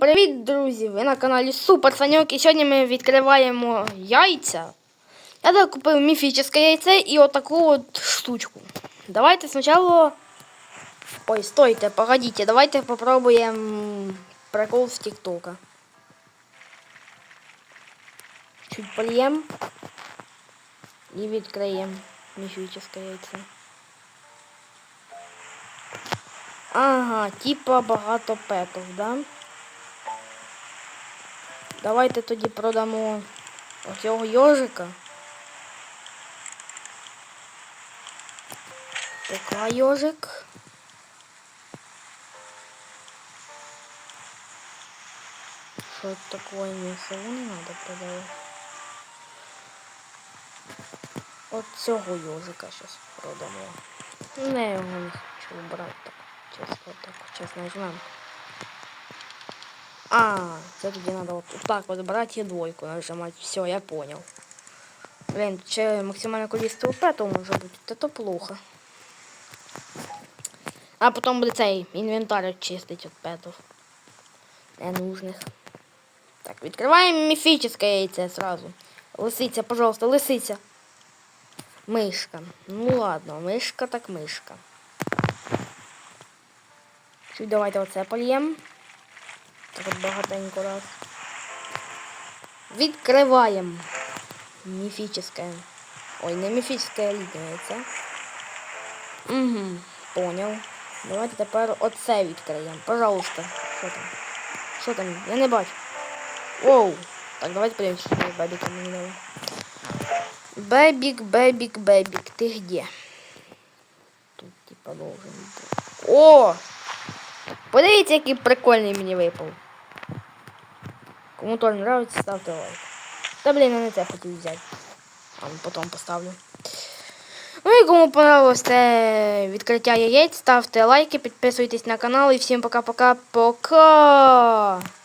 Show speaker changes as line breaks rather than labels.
Привіт, друзі! Ви на каналі Супер Саньок і сьогодні ми відкриваємо яйця. Я так купив міфічне яйце і отаку от штучку. Давайте спочатку. Ой, стойте, погодите, давайте попробуємо прикол з ТикТока. Чуть польємо і відкриємо міфічне яйце. Ага, типа багато петов, да? Давайте тоді продамо оцього йожика. Пока йожик. Що такое м'ясо не надо продавати. От цього йожика зараз продамо. Не його не хочу брати так. Чесно, так, чесно візьмемо. А, це тоді треба от, от так от брати і двойку нажимати. Все, я понял. Блин, че максимальное количество петов може бути, то, то плохо. А потім буде цей інвентар чистить від петов. Ненужних. Так, відкриваємо міфічне яйце сразу. Лисиця, пожалуйста, лисиця. Мишка. Ну ладно, мишка так мишка. Чуть давайте оце польємо. Багатенько раз. Відкриваємо. Міфічне. Ой, не міфічне елітне. Угу, понял. Давайте тепер оце відкриємо. Пожалуйста. Що там? Що там? Я не бачу. Оу. Так, давайте подивимося, що бебіка мені дали. Бебік, бебік, бебік, ти где? Тут типа должен бути. О! Подивіться, який прикольний мені випав. Кому тоже нравится, ставте лайк. Та блин, я не це хотів взяти. А потом поставлю. Ну і кому понравилось це відкриття яєць, ставте лайки, підписуйтесь на канал і всім пока-пока. Пока! -пока. пока.